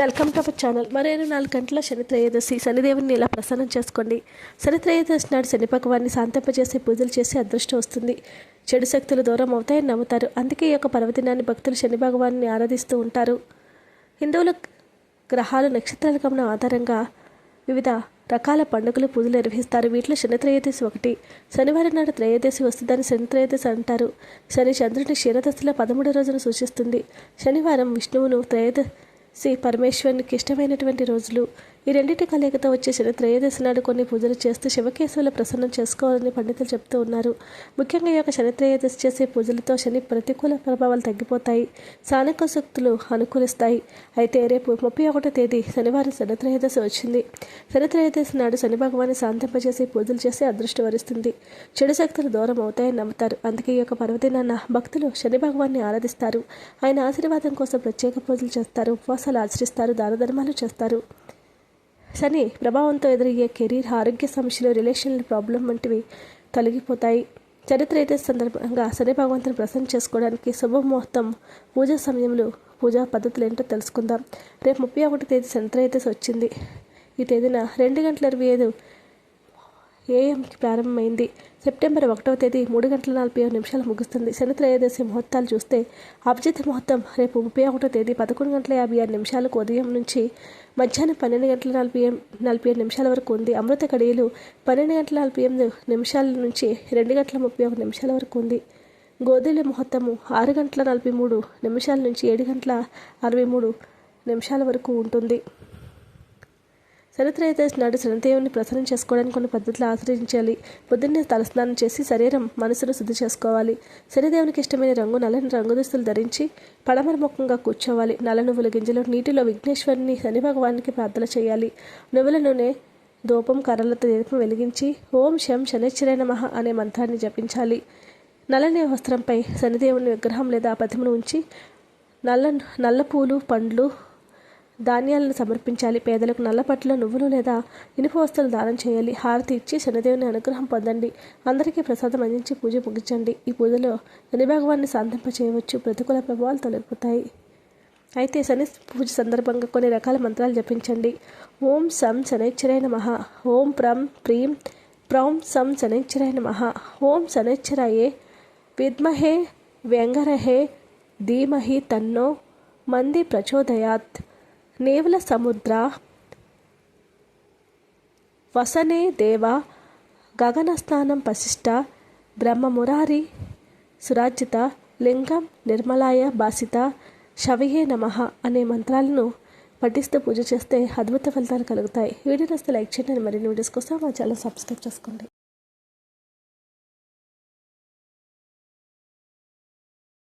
Welcome to our channel. మరేను నాలుగు గంటల శని త్రయోదశి శనిదేవుని ఇలా ప్రసన్నం చేసుకోండి. శని త్రయోదశి నాడు శని భగవాన్ని శాంతింపజేసి పూజలు చేసి అదృష్టం వస్తుంది. చెడు శక్తులు దూరం అవుతాయని నమ్ముతారు. అందుకే ఈ యొక్క పర్వదినాన్ని భక్తులు శని భగవాన్ని ఆరాధిస్తూ ఉంటారు. హిందువుల గ్రహాలు నక్షత్రాల గమనం ఆధారంగా వివిధ రకాల పండుగలు పూజలు నిర్వహిస్తారు. వీటిలో శని త్రయోదశి ఒకటి. శనివారం నాడు త్రయోదశి వస్తుందని శని త్రయోదశి అంటారు. శని చంద్రుని క్షీరదశలో పదమూడు రోజును సూచిస్తుంది. శనివారం విష్ణువును త్రయోదశి పరమేశ్వరునికి ఇష్టమైనటువంటి రోజులు ఈ రెండింటి కలయికతో వచ్చే శని త్రయోదశి నాడు కొన్ని పూజలు చేస్తూ శివకేశవుల ప్రసన్నం చేసుకోవాలని పండితులు చెప్తూ ఉన్నారు. ముఖ్యంగా ఈ యొక్క శని త్రయోదశి చేసే పూజలతో శని ప్రతికూల ప్రభావాలు తగ్గిపోతాయి. సానుకూల శక్తులు అనుకూలిస్తాయి. అయితే రేపు ముప్పై ఒకటో తేదీ శనివారం శని త్రయోదశి వచ్చింది. శని త్రయోదశి నాడు శని భగవాన్ని శాంతింపజేసి పూజలు చేసి అదృష్టం వరిస్తుంది. చెడు శక్తులు దూరం అవుతాయని నమ్ముతారు. అందుకే ఈ యొక్క పర్వదినాన్న భక్తులు శని భగవాన్ని ఆరాధిస్తారు. ఆయన ఆశీర్వాదం కోసం ప్రత్యేక పూజలు చేస్తారు. ఉపవాసాలు ఆచరిస్తారు. దాన ధర్మాలు చేస్తారు. శని ప్రభావంతో ఎదురయ్యే కెరీర్ ఆరోగ్య సమస్యలు రిలేషన్ల ప్రాబ్లం వంటివి తొలగిపోతాయి. చరిత్ర అయితే సందర్భంగా శని భగవంతుని ప్రసన్న చేసుకోవడానికి శుభముహూర్తం పూజా సమయంలో పూజా పద్ధతులు ఏంటో తెలుసుకుందాం. రేపు ముప్పై ఒకటి తేదీ శనిత్రయోదశి వచ్చింది. ఈ తేదీన రెండు గంటల ఇరవై ఐదు ఏఎంకి ప్రారంభమైంది. సెప్టెంబర్ ఒకటవ తేదీ మూడు గంటల నలభై ఐదు నిమిషాలు ముగుస్తుంది. శని త్రయోదశి ముహూర్తాలు చూస్తే అభిజిత్ ముహూర్తం రేపు ముప్పై ఒకటో తేదీ పదకొండు గంటల యాభై ఆరు నిమిషాలకు ఉదయం నుంచి మధ్యాహ్నం పన్నెండు గంటల నలభై నలభై ఏడు నిమిషాల వరకు ఉంది. అమృత కడియలు పన్నెండు గంటల నలభై ఎనిమిది నిమిషాల నుంచి రెండు గంటల ముప్పై ఒక నిమిషాల వరకు ఉంది. గోధుల ముహూర్తము ఆరు గంటల నలభై మూడు నిమిషాల నుంచి ఏడు గంటల అరవై మూడు నిమిషాల వరకు ఉంటుంది. శనిత్రయోదశి నాడు శనిదేవుని ప్రసన్నం చేసుకోవడానికి కొన్ని పద్ధతులు ఆచరించాలి. పొద్దున్నే తలస్నానం చేసి శరీరం మనసును శుద్ధి చేసుకోవాలి. శనిదేవునికి ఇష్టమైన రంగు నల్లని రంగు దుస్తులు ధరించి పడమర ముఖంగా కూర్చోవాలి. నల్ల నువ్వుల గింజలు నీటిలో విఘ్నేశ్వరుని శని భగవానికి ప్రార్థన చేయాలి. నువ్వుల నూనె ధూపం కర్రలతో దీపం వెలిగించి ఓం శం శనిశ్చర నమః అనే మంత్రాన్ని జపించాలి. నల్లని వస్త్రంపై శనిదేవుని విగ్రహం లేదా ప్రతిమను ఉంచి నల్ల నల్ల పూలు పండ్లు ధాన్యాలను సమర్పించాలి. పేదలకు నల్లపట్ల నువ్వులు లేదా ఇనుప వస్తువులు దానం చేయాలి. హారతి ఇచ్చి శనిదేవుని అనుగ్రహం పొందండి. అందరికీ ప్రసాదం అందించి పూజ ముగించండి. ఈ పూజలో శని భగవాన్ని శాంతింప చేయవచ్చు. ప్రతికూల ప్రభావాలు తొలగిపోతాయి. అయితే శని పూజ సందర్భంగా కొన్ని రకాల మంత్రాలు జపించండి. ఓం సం శనైశ్చరాయ నమ. ఓం ప్రం ప్రీం ప్రౌం సం శనైశ్చరాయ నమ. ఓం శనైశ్చరాయే విద్మహే వ్యంగరహే ధీమహి తన్నో మంది ప్రచోదయాత్. నేవల సముద్ర వసనే దేవ గగనస్థానం పశిష్ట బ్రహ్మమురారి సురాజిత లింగం నిర్మలాయ భాసిత శవయే నమ అనే మంత్రాలను పఠిస్తూ పూజ చేస్తే అద్భుత ఫలితాలు కలుగుతాయి. వీడియో నస్తే లైక్ చేయండి. మరిన్ని వీడియోస్ కోసం మా ఛానల్ సబ్స్క్రైబ్ చేసుకోండి.